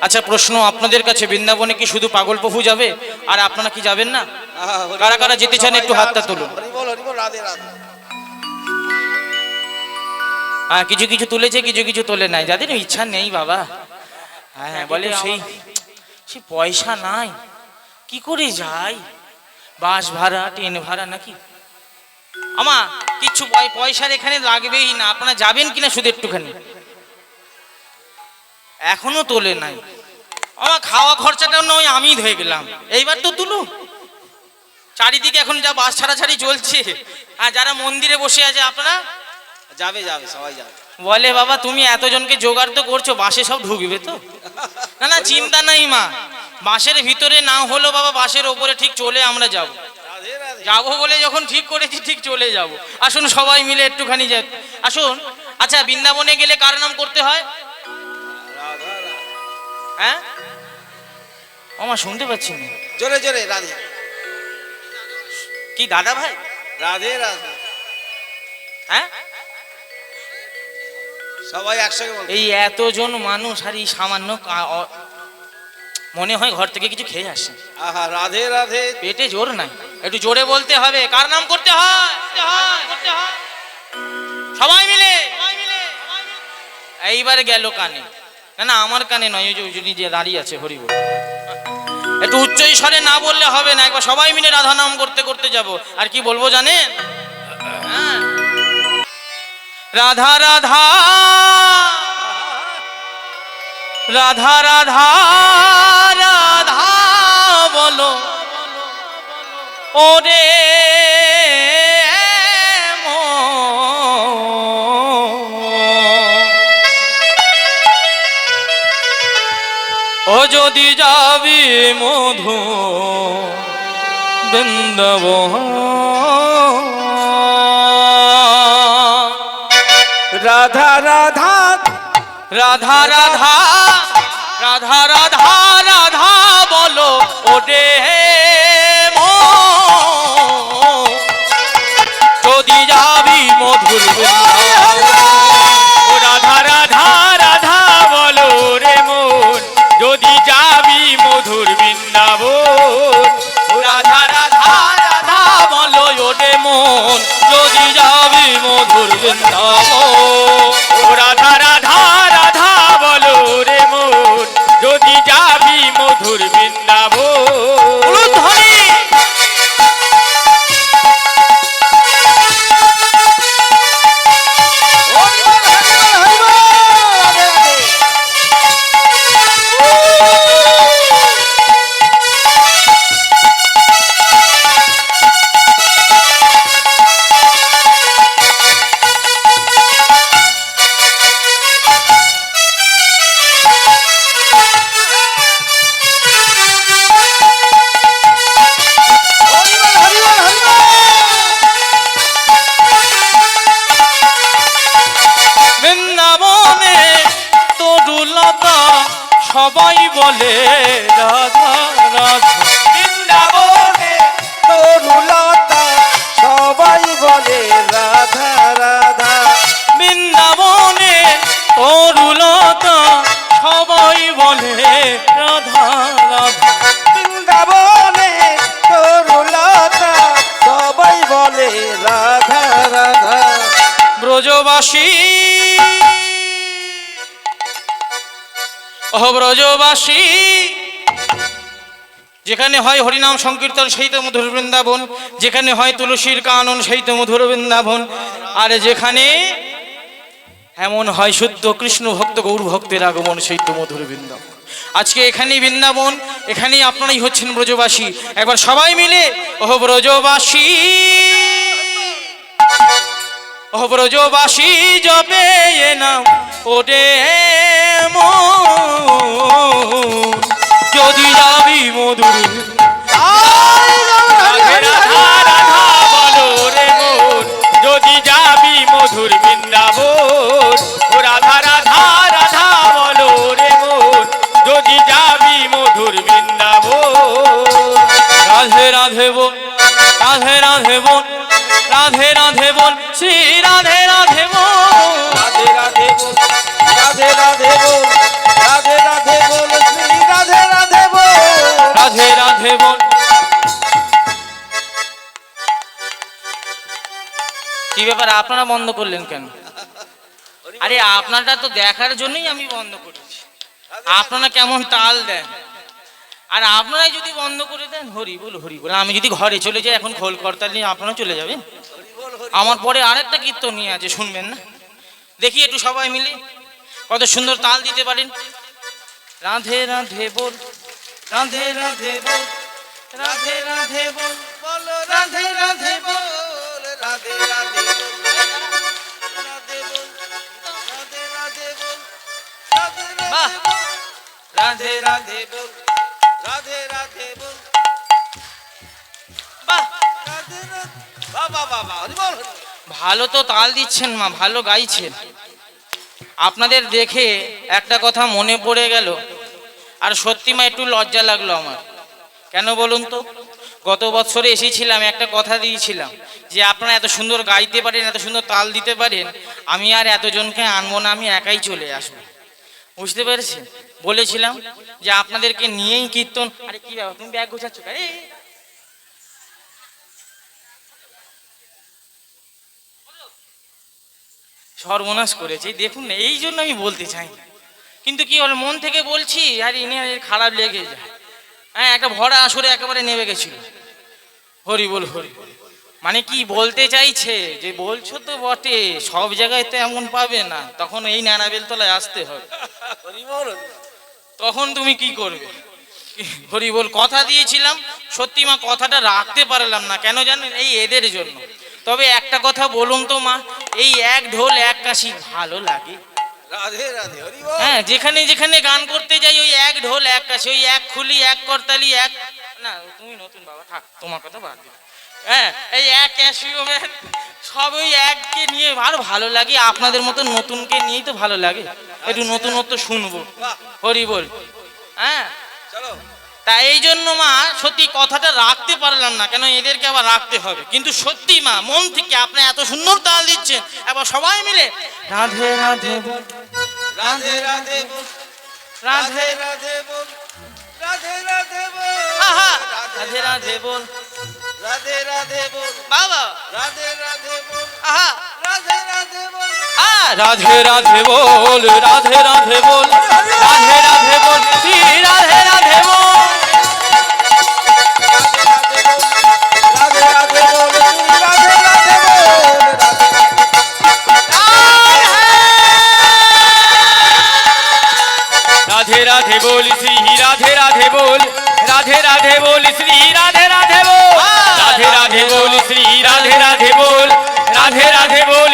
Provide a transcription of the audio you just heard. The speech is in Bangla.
আচ্ছা প্রশ্ন, আপনাদের কাছে বৃন্দাবনে কি শুধু পাগল প্রভু যাবে? আর আপনারা কি যাবেন না? কারা কারা যেতে চান একটু হাতটা তুলুন। হ্যাঁ কিছু কিছু তুলেছে, কিছু কিছু তোলে নাই। যাদের ইচ্ছা নেই, বাবা। হ্যাঁ বলে সেই সেই পয়সা নাই। কি করে যাই? বাস ভাড়া, ট্রেন ভাড়া নাকি? আমা পয়- পয়সার এখানে লাগবেই না। আপনারা যাবেন কিনা শুধু একটুখানি? এখনও তোলে নাই। আমার খাওয়া খরচাটাও নয় আমি ধরে গেলাম। এইবার তো তুলু চারিদিকে এখন যা বাস ছাড়াছাড়ি চলছে। আর যারা মন্দিরে বসে আছে আপনারা? যাবে যাবে সবাই যাবে। বলে বাবা তুমি এতজনকে জোগাড় তো করছ বাসে সব ঢুকবে তো? না না চিন্তা নাই মা। বাসের ভিতরে না হলো বাবা বাসের ওপরে ঠিক চলে আমরা যাব। যাব বলে যখন ঠিক করেছি ঠিক চলে যাব। আসুন সবাই মিলে একটুখানি যা আসুন। আচ্ছা বৃন্দাবনে গেলে কার নাম করতে হয়। হ্যাঁ? আমার শুনতে পাচ্ছি না জোরে জোরে রাধে। কি দাদা ভাই? রাধে রাধে। হ্যাঁ? সবাই একসঙ্গে বল এই এতজন মানুষ আর এই সামান্য মনে হয় ঘর থেকে কিছু খেয়ে আসে। আহা রাধে রাধে। পেটে জোর নাই। একটু জোরে বলতে হবে। কার নাম করতে হয় করতে হয়। সবাই মিলে? এইবারে গেল কানে। না না, আমার কানে নয়, ওই যে- যে দাঁড়িয়ে আছে হরিব একটু উচ্চ স্বরে না বললে হবে না, একবার সবাই মিলে রাধা নাম করতে করতে যাব। আর কি বলব জানেন? হ্যাঁ। রাধা রাধা রাধা রাধা রাধা বলো। ওরে যদি যাবি মধু বৃন্দাব রাধা রাধা রাধা রাধা রাধা রাধা রাধা বলো ওরে। যদি যাবি মধুর বৃন্দাবন। ব্রজবাসী ব্রজবাসী যেখানে হয় হরিনাম সংকীর্তন সেই তো মধুর বৃন্দাবন। যেখানে হয় তুলসীর কানন সেই তো মধুর বৃন্দাবন। আর যেখানে এমন হয় শুদ্ধ কৃষ্ণ ভক্ত, গৌর ভক্তের আগমন সেই তো মধুর বৃন্দাবন। আজকে এখানেই বৃন্দাবন, এখানেই আপনারাই হচ্ছেন ব্রজবাসী। একবার সবাই মিলে ও ব্রজবাসী ও ব্রজবাসী জপে এ নাম ওরে যদি যাবি মধুর যদি যাবি মধুর বৃন্দাবন, ও রাধা রাধা রাধা বলো রে মন। যদি যাবি মধুর বৃন্দাবন। রাধে রাধে বল, রাধে রাধে বল, রাধে রাধে দরকার আপনারা বন্ধ করলেন কেন? আরে, আপনারটা তো দেখার জন্যই আমি বন্ধ করেছি। আপনারা কেমন তাল দেন। আর আপনারাই যদি বন্ধ করে দেন হরি বল হরি বল আমি যদি ঘরে চলে যাই, এখন খোল করতাল নিয়ে আপনারা চলে যাবেন? আমার পরে আরেকটা কীর্তন নিয়ে আছে, শুনবেন না? দেখি একটু সবাই মিলে। কত সুন্দর তাল দিতে পারেন। রাধে রাধে বল, রাধে রাধে বল, রাধে রাধে বল, বলো, রাধে রাধে বল। রাধে রাধে বল রাধে রাধে বল। ভালো তো তাল দিচ্ছেন মা, ভালো গাইছেন। আপনাদের দেখে একটা কথা মনে পড়ে গেল। আর সত্যি মা, একটু লজ্জা লাগল আমার। কেন বলুন তো? গত বছরে এসেছিলাম, একটা কথা দিয়েছিলাম যে আপনারা এত সুন্দর গাইতে পারেন, এত সুন্দর তাল দিতে পারেন, আমি আর এতজনকে আনব না, আমি একাই চলে আসব। বুঝতে পেরেছেন বলেছিলাম যে আপনাদেরকে নিয়েই কীর্তন। আরে কি ব্যাপার তুমি ব্যাগ গোছাচ্ছ এই, সর্বনাশ করেছি। দেখুন এই জন্য আমি বলতে চাই না। কিন্তু কি হলো মন থেকে বলছি আর ইনি আর খারাপ লেগে যায়। হ্যাঁ একটা ভরা আসরে একেবারে নেমে গেছিল। হরি বল হরি বল। মানে কি বলতে চাইছে? যে বলছো তো বটে সব জায়গায় তো এমন পাবে না তখন এই নানা বেলতলায় আসতে হবে। তখন তুমি কি করবে? হরি বল কথা দিয়েছিলাম সত্যি মা কথাটা রাখতে পারলাম না কেন জানেন? এই এদের জন্য। তবে একটা কথা বলুন তো মা এই এক ঢোল এক কাশি ভালো লাগে। হ্যাঁ যেখানে যেখানে গান করতে যাই ওই এক ঢোল এক কাশি ওই এক খুলি এক করতালি এক না তুমি নতুন বাবা থাক তোমার কথা বাদ। হ্যাঁ এই এক ক্যাশিওম্যান সব ওই এককে নিয়ে আরও ভালো লাগে আপনাদের মতো নতুনকে নিয়েই তো ভালো লাগে। একটু নতুনত্ব শুনব। হরি বল। হ্যাঁ? চলো। তা এই জন্য মা সত্যি কথাটা রাখতে পারলাম না কেন এদেরকে আবার রাখতে হবে। কিন্তু সত্যি মা মন থেকে আপনি এত সুন্দর তাল দিচ্ছেন এবার সবাই মিলে রাধে রাধে বল। রাধে রাধে বল। রাধে রাধে রাধে বল। রাধে রাধে বল। রাধে রাধে বল। রাধে বল বাবা রাধে রাধে বল আহা রাধে রাধে বল আ রাধে রাধে বল রাধে রাধে বল রাধে রাধে বল শ্রী রাধে রাধে বল রাধে রাধে বল রাধে রাধে বল রাধে রাধে বল শ্রী রাধে রাধে বল রাধে রাধে বল শ্রী রাধে শ্রী রাধে রাধে বল রাধে রাধে বল